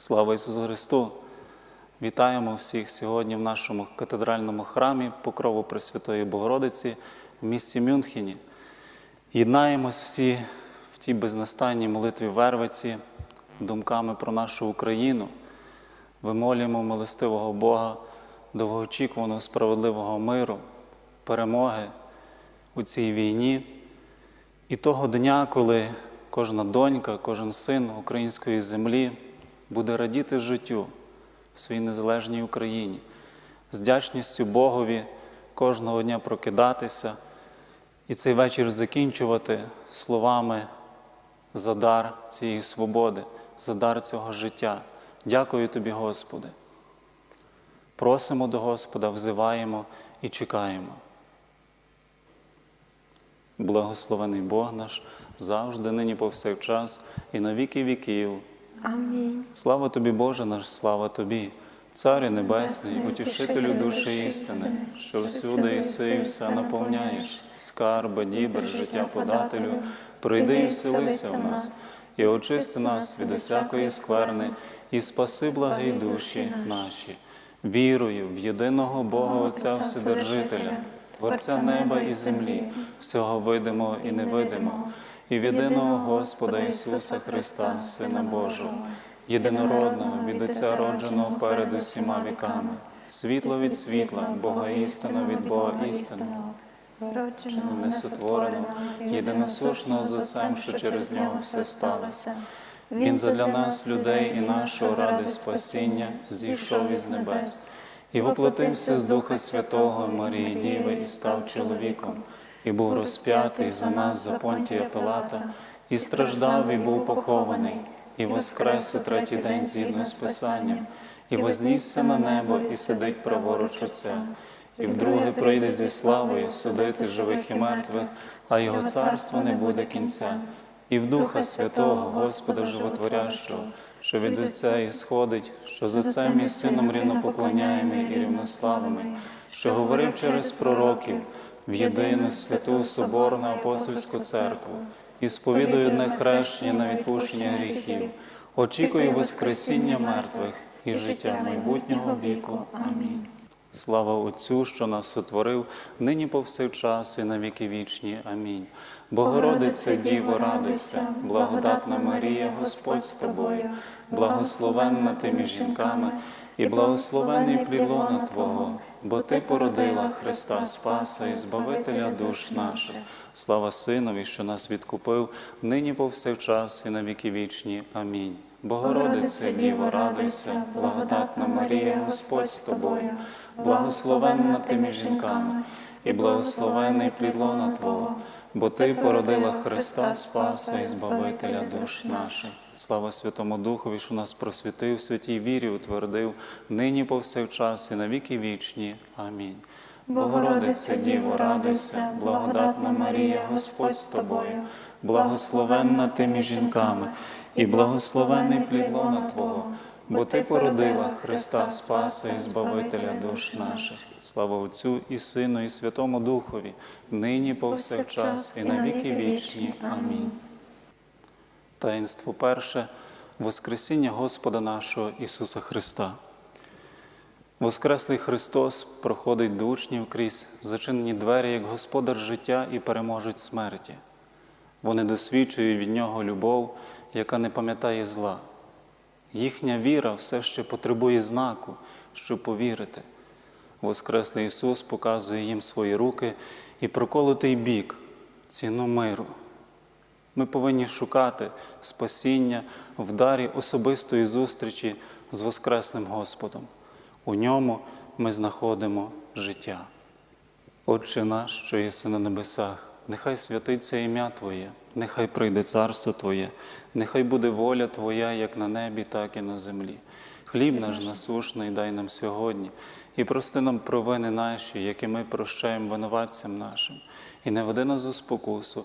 Слава Ісусу Христу! Вітаємо всіх сьогодні в нашому катедральному храмі Покрову Пресвятої Богородиці в місті Мюнхені. Єднаємось всі в тій безнастанній молитві Вервиці, думками про нашу Україну. Вимолюємо милостивого Бога, довгоочікуваного справедливого миру, перемоги у цій війні і того дня, коли кожна донька, кожен син української землі буде радіти життю в своїй незалежній Україні, з вдячністю Богові кожного дня прокидатися і цей вечір закінчувати словами за дар цієї свободи, за дар цього життя. Дякую тобі, Господи. Просимо до Господа, взиваємо і чекаємо. Благословений Бог наш завжди, нині повсякчас, і на віки віків. Амінь. Слава тобі, Боже наш, слава тобі, Царю Небесний, утішителю душі істини, що всюди єси і все наповняєш, скарби, дібр, життя подателю, прийди і вселися в нас, і очисти нас від усякої скверни, і спаси благі душі наші. Вірую в єдиного Бога Отця Вседержителя, Творця неба і землі, всього видимого і невидимого, і в єдиного Господа Ісуса Христа, Сина Божого, єдинородного від Отця родженого перед усіма віками, світло від світла, Бога істина від Бога істина, Родженого, несотвореного, єдиносушного з Отцем, що через нього все сталося. Він задля нас, людей і нашого ради спасіння, зійшов із небес. і воплотився з Духа Святого Марії Діви і став чоловіком, і був розп'ятий за нас за понтія Пилата, і страждав, і був похований, і воскрес у третій день згідно з Писанням, і вознісся на небо, і сидить праворуч Отця, і вдруге прийде зі славою судити живих і мертвих, а його царство не буде кінця. І в Духа Святого, Господа Животворящого, що від Отця і сходить, що з Отцем і Сином рівнопоклоняємо і рівнославими, що говорив через пророків в єдину святу Соборну апостольську церкву, і сповідую одне хрещення на відпущення гріхів, очікую Воскресіння мертвих і життя майбутнього віку. Амінь. Слава Отцю, що нас сотворив, нині повсякчас і на віки вічні. Амінь. Богородице, Діво, радуйся, благодатна Марія, Господь з тобою, благословенна ти між жінками, і благословений плід лона Твого, бо Ти породила Христа Спаса і Збавителя душ наших. Слава Синові, що нас відкупив, нині повсякчас і на віки вічні. Амінь. Богородице, Діво, радуйся, благодатна Марія, Господь з тобою, благословенна ти між жінками, і благословений плід лона Твого, бо Ти породила Христа Спаса і Збавителя душ наших. Слава Святому Духові, що нас просвітив, в святій вірі утвердив, нині повсякчас і на віки вічні. Амінь. Богородице, Діво, радуйся, благодатна Марія, Господь з тобою, благословенна ти між жінками, і благословений плід лона Твого, бо Ти породила Христа Спаса і Збавителя душ наших. Слава Отцю і Сину, і Святому Духові, нині повсякчас і на віки вічні. Амінь. Таїнство перше Воскресіння Господа нашого Ісуса Христа. Воскреслий Христос проходить до учнів крізь зачинені двері як господар життя і переможуть смерті. Вони досвідчують від Нього любов, яка не пам'ятає зла. Їхня віра все ще потребує знаку, щоб повірити. Воскреслий Ісус показує їм свої руки і проколотий бік, ціну миру. Ми повинні шукати спасіння в дарі особистої зустрічі з Воскресним Господом. У ньому ми знаходимо життя. Отче наш, що єси на небесах, нехай святиться ім'я Твоє, нехай прийде царство Твоє, нехай буде воля Твоя як на небі, так і на землі. Хліб наш насушний дай нам сьогодні, і прости нам провини наші, які ми прощаємо винуватцям нашим, і не веди нас у спокусу,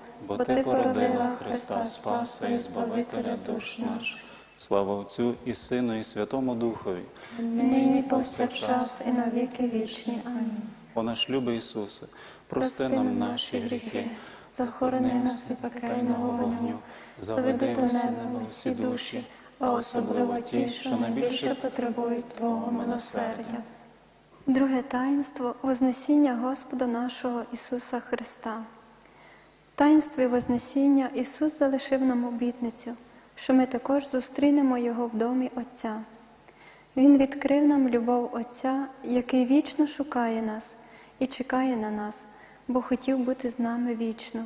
бо Ти породила Христа Спаса і Збавителя душ наших. Слава Отцю і Сину, і Святому Духові. нині повсякчас і на віки вічні. Амінь. О наш любий Ісусе, прости нам наші гріхи, захорони нас від пекельного вогню, заведи до неба всі душі, а особливо ті, що найбільше потребують Твого милосердя. Друге таїнство Вознесіння Господа нашого Ісуса Христа. Таїнстві Вознесіння Ісус залишив нам обітницю, що ми також зустрінемо Його в домі Отця. Він відкрив нам любов Отця, який вічно шукає нас і чекає на нас, бо хотів бути з нами вічно.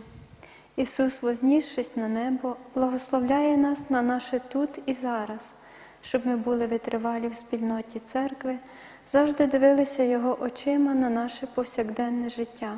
Ісус, вознісшись на небо, благословляє нас на наше тут і зараз, щоб ми були витривалі в спільноті церкви, завжди дивилися Його очима на наше повсякденне життя.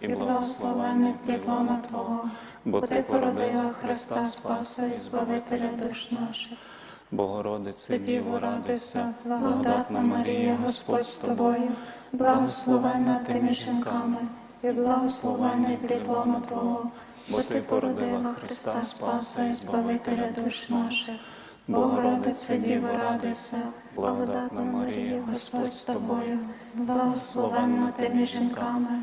і благословенний плід лона Твого, бо Ти породила Христа Спаса і Збавителя душ наших. Богородице Діво, радуйся, Благодатна Марія, Господь з тобою, благословенна ти між жінками, і благословенний плід лона Твого, бо Ти породила Христа Спаса і Збавителя душ наших. Богородице Діво, радуйся, благодатна Марія, Господь з тобою, благословенна ти між жінками,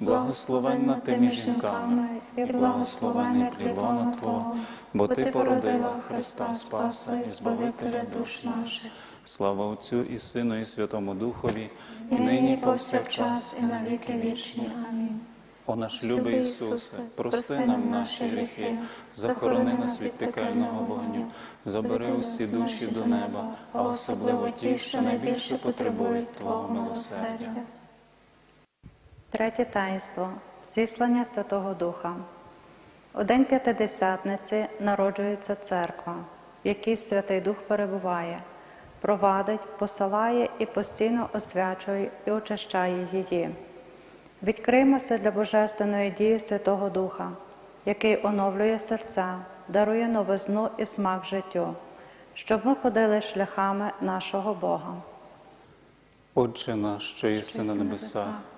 благословенна ти між жінками, і благословенний плід Твого, бо Ти породила Христа Спаса і Збавителя душ наших. Слава Отцю і Сину, і Святому Духові, і нині повсякчас, і на віки вічні. Амінь. О наш любий Ісусе, прости нам наші гріхи, захорони нас від пекельного вогню, забери усі душі до неба, а особливо ті, що найбільше потребують Твого милосердя. Третє таїнство зіслання Святого Духа. У день П'ятидесятниці народжується церква, в якій Святий Дух перебуває, провадить, посилає і постійно освячує і очищає її. Відкриємося для божественної дії Святого Духа, який оновлює серця, дарує новизну і смак життю, щоб ми ходили шляхами нашого Бога. Отче наш, що єси на небесах,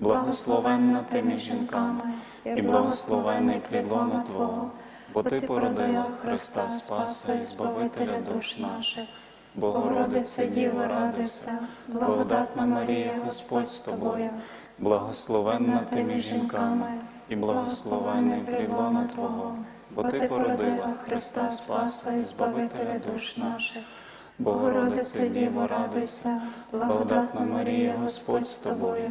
благословенна ти між жінками, і благословений плідлона Твого, бо Ти породила Христа Спаса і Збавителя душ наших. Богородице Діво, радуйся, благодатна Марія, Господь з тобою, благословенна ти між жінками, і благословений плідлона Твого, бо Ти породила Христа Спаса і Збавителя душ наших. Богородице Діво, радуйся, благодатна Марія, Господь з тобою,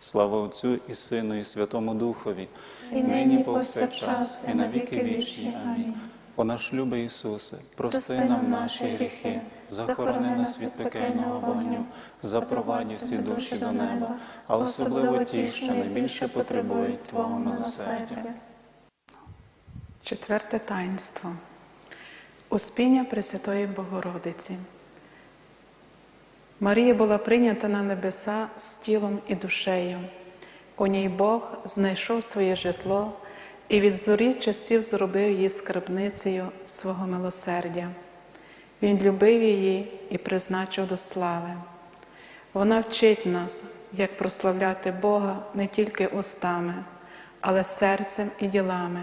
Слава Отцю і Сину, і Святому Духові, І нині повсякчас, і на віки вічні. Амінь. О наш любий Ісусе, прости нам наші гріхи, захорони нас від пекельного вогню, запровадь всі душі до неба, а особливо ті, що найбільше потребують Твого милосердя. Четверте таїнство. Успіння Пресвятої Богородиці. Марія була прийнята на небеса з тілом і душею. У ній Бог знайшов своє житло і від зорі часів зробив її скарбницею свого милосердя. Він любив її і призначив до слави. Вона вчить нас, як прославляти Бога не тільки устами, але серцем і ділами,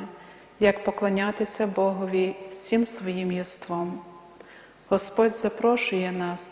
як поклонятися Богові всім своїм єством. Господь запрошує нас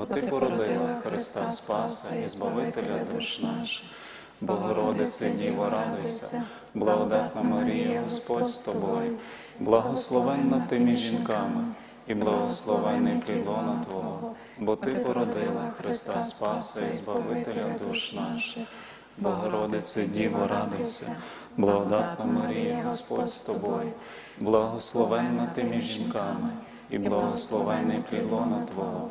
бо Ти породила Христа Спаса і Збавителя душ наших. Богородице Діво, радуйся, благодатна Марія, Господь з тобою, благословенна ти між жінками, і благословений плід лона Твого, бо Ти породила Христа Спаса і Збавителя душ наших. Богородице Діво, радуйся, благодатна Марія, Господь з тобою, благословенна ти між жінками, і благословений плідлона Твого,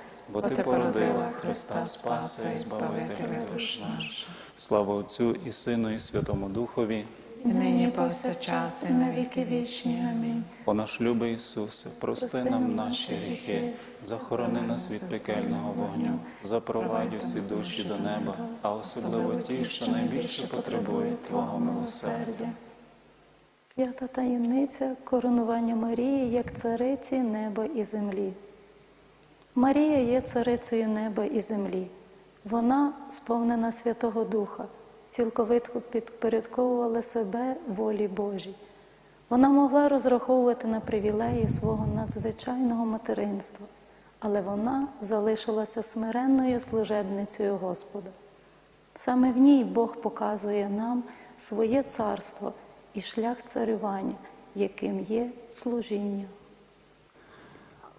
бо Ти породила Христа Спаса і Збавителя душ наших. Слава Отцю і Сину, і Святому Духові. І нині повсякчас і на віки вічні. Амінь. О наш любий Ісусе, прости нам наші гріхи, захорони нас від пекельного вогню, запровадь усі душі до неба, а особливо ті, що найбільше потребують Твого милосердя. П'ята таємниця коронування Марії як цариці неба і землі. Марія є царицею неба і землі. Вона, сповнена Святого Духа, цілковито підпорядковувала себе волі Божій. Вона могла розраховувати на привілеї свого надзвичайного материнства, але вона залишилася смиренною служебницею Господа. Саме в ній Бог показує нам своє царство і шлях царювання, яким є служіння.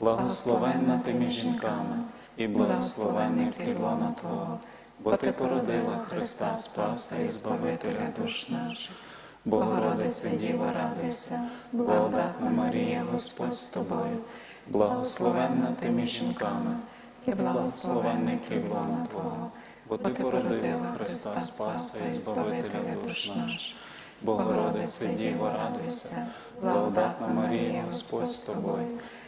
благословенна ти між жінками, і благословенний плід лона Твого, бо Ти породила Христа Спаса і Збавителя душ наших. Богородице Діво, радуйся, благодатна Марія, Господь з тобою, благословенна ти між жінками, і благословенний плід Твого, бо Ти породила Христа Спаса і Збавителя душ наших. Богородице Діво, радуйся, благодатна Марія, Господь з тобою,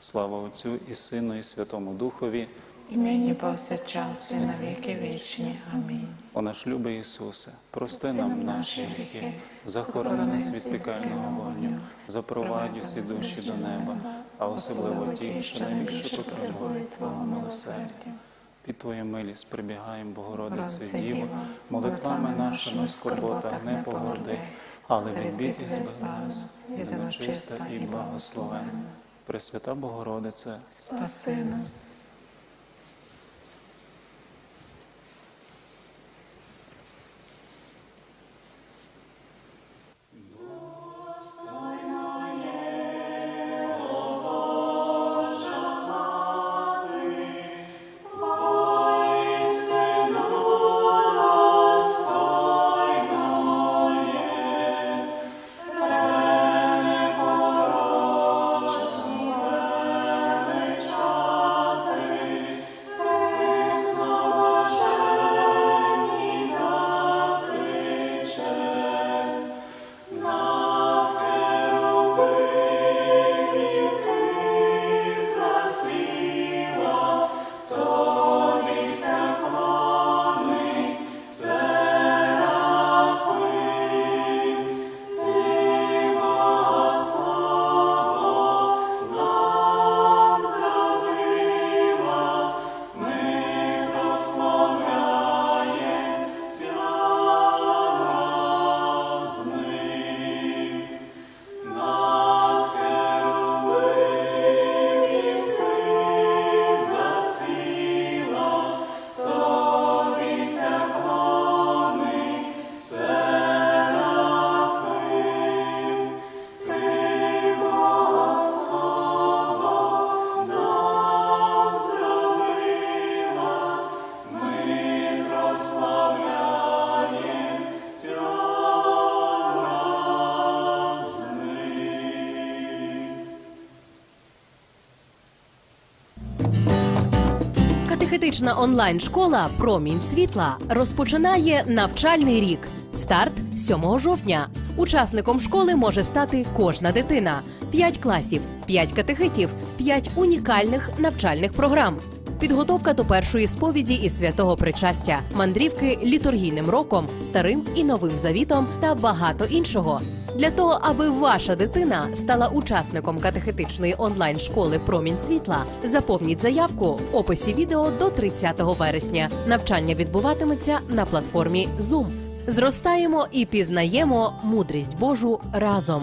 Слава Отцю і Сину, і Святому Духові, і нині повсякчас, і на віки вічні. Амінь. о наш любий Ісусе, прости нам наші гріхи, захорони нас від пекельного вогню, запровадь усі душі до неба, а особливо ті, що найбільше потребують Твого милосердя. Під Твою милість прибігаємо, Богородице Діво, молитвами нашими в скорботах не погорди, але відбійтесь без нас, єдино чиста і благословенна. Пресвята Богородице, Спаси нас. Катехетична онлайн-школа Промінь світла розпочинає навчальний рік. Старт 7 жовтня. Учасником школи може стати кожна дитина: 5 класів, 5 катехитів, 5 унікальних навчальних програм. Підготовка до першої сповіді і святого причастя, мандрівки літургійним роком, старим і новим завітом та багато іншого. Для того, аби ваша дитина стала учасником катехетичної онлайн-школи Промінь світла, заповніть заявку в описі відео до 30 вересня. Навчання відбуватиметься на платформі Zoom. Зростаємо і пізнаємо мудрість Божу разом.